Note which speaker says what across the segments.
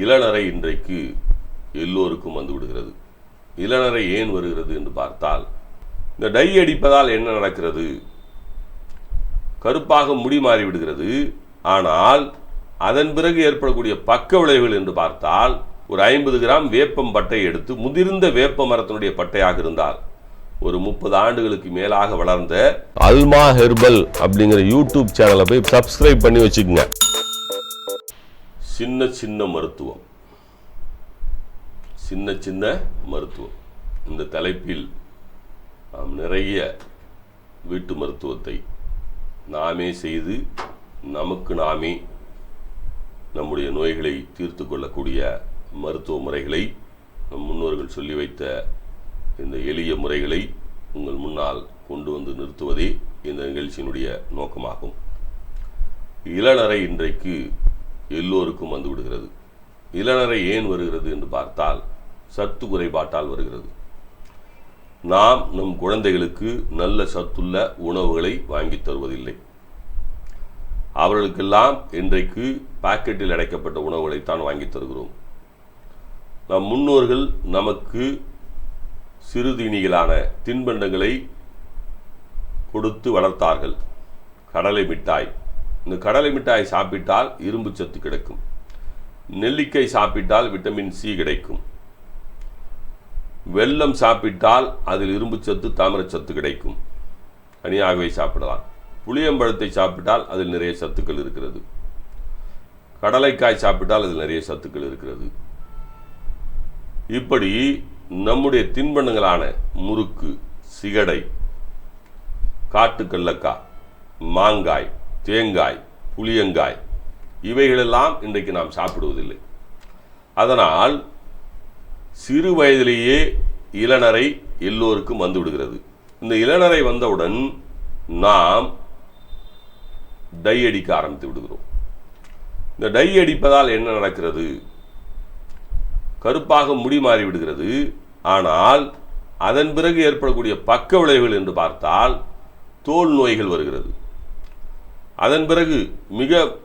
Speaker 1: இளநரை இன்றைக்கு எல்லோருக்கும் வந்து விடுகிறது. இளநரை ஏன் வருகிறது என்று பார்த்தால் இந்த டை அடிப்பதால் என்ன நடக்கிறது? கருப்பாக முடி மாறி விடுகிறது. ஆனால் அதன் பிறகு ஏற்படக்கூடிய பக்க விளைவுகள் என்று பார்த்தால் ஒரு ஐம்பது கிராம் வேப்பம் பட்டை எடுத்து முதிர்ந்த வேப்ப மரத்தினுடைய பட்டையாக இருந்தால் ஒரு முப்பது ஆண்டுகளுக்கு மேலாக வளர்ந்த அல்மா ஹெர்பல் அப்படிங்கிற யூடியூப் சேனலை போய் சப்ஸ்கிரைப் பண்ணி வச்சுக்கோங்க. சின்ன சின்ன மருத்துவம். சின்ன சின்ன மருத்துவம். இந்த தலைப்பில் நாம் நிறைய வீட்டு மருத்துவத்தை நாமே செய்து நமக்கு நாமே நம்முடைய நோய்களை தீர்த்து கொள்ளக்கூடிய மருத்துவ முறைகளை நம் முன்னோர்கள் சொல்லி வைத்த இந்த எளிய முறைகளை உங்கள் முன்னால் கொண்டு வந்து நிறுத்துவதே இந்த நிகழ்ச்சியினுடைய நோக்கமாகும். இளநரை இன்றைக்கு எல்லோருக்கும் வந்து விடுகிறது. இளநரை ஏன் வருகிறது என்று பார்த்தால் சத்து குறைபாட்டால் வருகிறது. நாம் நம் குழந்தைகளுக்கு நல்ல சத்துள்ள உணவுகளை வாங்கி தருவதில்லை. அவர்களுக்கெல்லாம் இன்றைக்கு பாக்கெட்டில் அடைக்கப்பட்ட உணவுகளைத்தான் வாங்கி தருகிறோம். நம் முன்னோர்கள் நமக்கு சிறுதீனிகளான தின்பண்டங்களை கொடுத்து வளர்த்தார்கள். கடலை மிட்டாய் இந்த கடலை மிட்டாய் சாப்பிட்டால் இரும்பு சத்து கிடைக்கும். நெல்லிக்காய் சாப்பிட்டால் விட்டமின் சி கிடைக்கும். வெல்லம் சாப்பிட்டால் அதில் இரும்பு சத்து தாமிரச்சத்து கிடைக்கும். தனியாகவே சாப்பிடலாம். புளியம்பழத்தை சாப்பிட்டால் அதில் நிறைய சத்துக்கள் இருக்கிறது. கடலைக்காய் சாப்பிட்டால் அதில் நிறைய சத்துக்கள் இருக்கிறது. இப்படி நம்முடைய தின்பண்டங்களான முறுக்கு சிகடை காட்டுக்கல்லக்காய் மாங்காய் தேங்காய் புளியங்காய் இவைகளெல்லாம் இன்றைக்கு நாம் சாப்பிடுவதில்லை. அதனால் சிறு வயதிலேயே இளநரை எல்லோருக்கும் வந்து விடுகிறது இந்த இளநரை வந்தவுடன் நாம் டை அடிக்க ஆரம்பித்து விடுகிறோம். இந்த டை அடிப்பதால் என்ன நடக்கிறது? கருப்பாக முடி மாறிவிடுகிறது ஆனால் அதன் பிறகு ஏற்படக்கூடிய பக்க விளைவுகள் என்று பார்த்தால் தோல் நோய்கள் வருகிறது. அதன் பிறகு மிக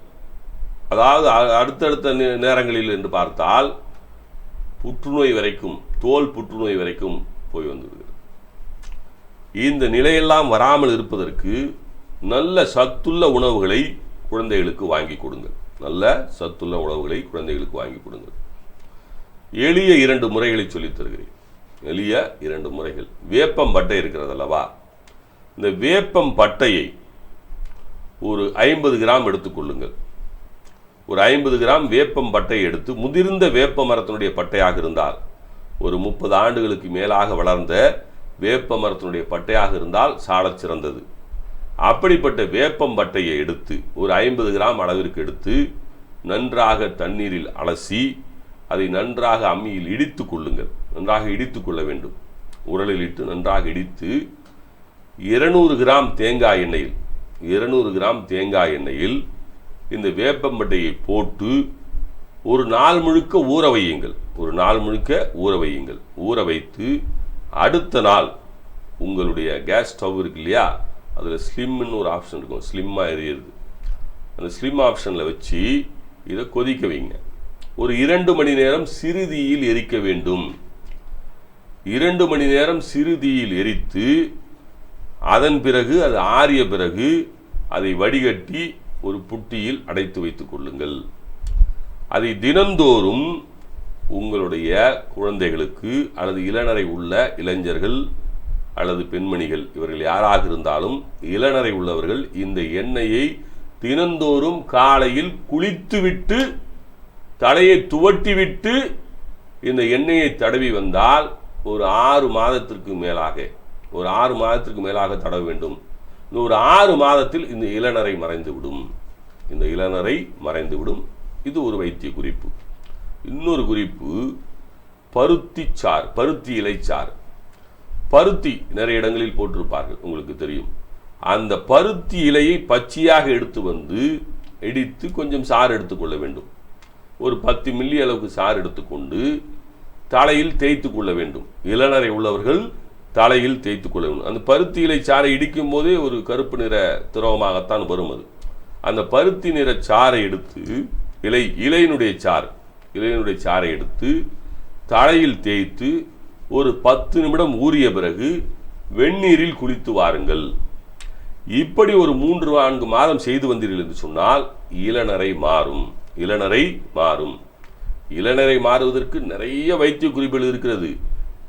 Speaker 1: அதாவது அ- அடுத்தடுத்த நே- நேரங்களில் என்று பார்த்தால் புற்றுநோய் வரைக்கும் தோல் புற்றுநோய் வரைக்கும் போய் வந்துவிடுகிறது. இந்த நிலையெல்லாம் வராமல் இருப்பதற்கு நல்ல சத்துள்ள உணவுகளை குழந்தைகளுக்கு வாங்கி கொடுங்கள். நல்ல சத்துள்ள உணவுகளை குழந்தைகளுக்கு வாங்கி கொடுங்கள். எளிய இரண்டு முறைகளை சொல்லித் தருகிறேன். எளிய இரண்டு முறைகள். வேப்பம் பட்டை இருக்கிறது அல்லவா இந்த வேப்பம் பட்டையை ஒரு ஐம்பது கிராம் எடுத்துக்கொள்ளுங்கள் ஒரு ஐம்பது கிராம் வேப்பம் பட்டை எடுத்து முதிர்ந்த வேப்ப மரத்தினுடைய பட்டையாக இருந்தால் ஒரு முப்பது ஆண்டுகளுக்கு மேலாக வளர்ந்த வேப்ப மரத்தினுடைய பட்டையாக இருந்தால் சாலச் சிறந்தது. அப்படிப்பட்ட வேப்பம் பட்டையை எடுத்து ஒரு ஐம்பது கிராம் அளவிற்கு எடுத்து நன்றாக தண்ணீரில் அலசி அதை நன்றாக அம்மியில் இடித்து கொள்ளுங்கள். நன்றாக இடித்து கொள்ள வேண்டும். உரலில் இட்டு நன்றாக இடித்து இருநூறு கிராம் தேங்காய் எண்ணெயில் இருநூறு கிராம் தேங்காய் எண்ணெயில் இந்த வேப்பம்பட்டையை போட்டு ஒரு நாள் முழுக்க ஊற வையுங்கள். ஒரு நாள் முழுக்க ஊற வையுங்கள். ஊற வைத்து அடுத்த நாள் உங்களுடைய கேஸ் ஸ்டவ் இருக்கு இல்லையா? அதில் ஸ்லிம்னு ஒரு ஆப்ஷன் இருக்கும். ஸ்லிம்மாக எரியுது அந்த ஸ்லிம் ஆப்ஷனில் வச்சு இதை கொதிக்க வைங்க. ஒரு இரண்டு மணி நேரம் சிறுதியில் எரிக்க வேண்டும். இரண்டு மணி நேரம் சிறுதியில் எரித்து அதன் பிறகு அது ஆறிய பிறகு அதை வடிகட்டி ஒரு புட்டியில் அடைத்து வைத்துக் கொள்ளுங்கள். அதை தினந்தோறும் உங்களுடைய குழந்தைகளுக்கு அல்லது இளநரை உள்ள இளைஞர்கள் அல்லது பெண்மணிகள் இவர்கள் யாராக இருந்தாலும் இளநரை உள்ளவர்கள் இந்த எண்ணெயை தினந்தோறும் காலையில் குளித்துவிட்டு தலையை துவட்டிவிட்டு இந்த எண்ணெயை தடவி வந்தால் ஒரு ஆறு மாதத்திற்கு மேலாக ஒரு ஆறு மாதத்திற்கு மேலாக தடவ வேண்டும். இந்த ஒரு ஆறு மாதத்தில் இந்த இளநரை மறைந்துவிடும் இந்த இளநரை மறைந்துவிடும் இது ஒரு வைத்திய குறிப்பு. இன்னொரு குறிப்பு பருத்தி சார் பருத்தி இலைச்சார் பருத்தி நிறைய இடங்களில் போட்டிருப்பார்கள் உங்களுக்கு தெரியும். அந்த பருத்தி இலையை பச்சையாக எடுத்து வந்து இடித்து கொஞ்சம் சாறு எடுத்துக்கொள்ள வேண்டும். ஒரு பத்து மில்லி அளவுக்கு சாறு எடுத்துக்கொண்டு தலையில் தேய்த்து கொள்ள வேண்டும். இளநரை உள்ளவர்கள் தலையில் தேய்த்து கொள்ள வேண்டும் அந்த பருத்தி இலை சாறை இடிக்கும் போதே ஒரு கருப்பு நிற திரவமாகத்தான் வரும் அது. அந்த பருத்தி நிற சாறை எடுத்து இலை இலையினுடைய சாறு இலையினுடைய சாறை எடுத்து தலையில் தேய்த்து ஒரு பத்து நிமிடம் ஊறிய பிறகு வெந்நீரில் குளித்து வாருங்கள். இப்படி ஒரு மூன்று நான்கு மாதம் செய்து வந்தீர்கள் என்று சொன்னால் இளநரை மாறும். இளநரை மாறும். இளநரை மாறுவதற்கு நிறைய வைத்திய குறிப்புகள் இருக்கிறது.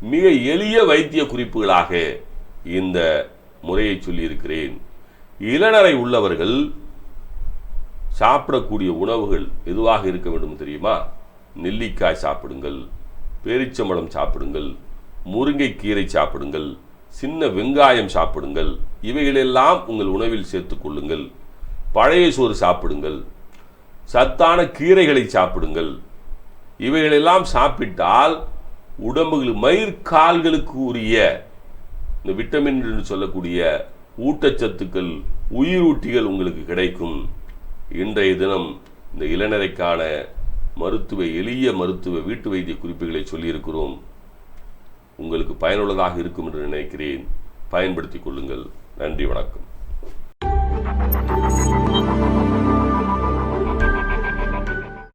Speaker 1: மிக எளிய வைத்திய குறிப்புகளாக இந்த முறையை சொல்லியிருக்கிறேன். இளநரை உள்ளவர்கள் சாப்பிடக்கூடிய உணவுகள் எதுவாக இருக்க வேண்டும் தெரியுமா? நெல்லிக்காய் சாப்பிடுங்கள் பேரிச்சம்பழம் சாப்பிடுங்கள் முருங்கைக்கீரை சாப்பிடுங்கள் சின்ன வெங்காயம் சாப்பிடுங்கள் இவைகளெல்லாம் உங்கள் உணவில் சேர்த்துக்கொள்ளுங்கள் பழைய சோறு சாப்பிடுங்கள் சத்தான கீரைகளை சாப்பிடுங்கள். இவைகளெல்லாம் சாப்பிட்டால் உடம்புகள் மயிர்கால்களுக்கு உரிய இந்த விட்டமின் என்று சொல்லக்கூடிய ஊட்டச்சத்துக்கள் உயிரூட்டிகள் உங்களுக்கு கிடைக்கும். இன்றைய தினம் இந்த இளைஞரைக்கான மருத்துவ எளிய மருத்துவ வீட்டு வைத்திய குறிப்புகளை சொல்லியிருக்கிறோம். உங்களுக்கு பயனுள்ளதாக இருக்கும் என்று நினைக்கிறேன். பயன்படுத்திக் கொள்ளுங்கள். நன்றி வணக்கம்.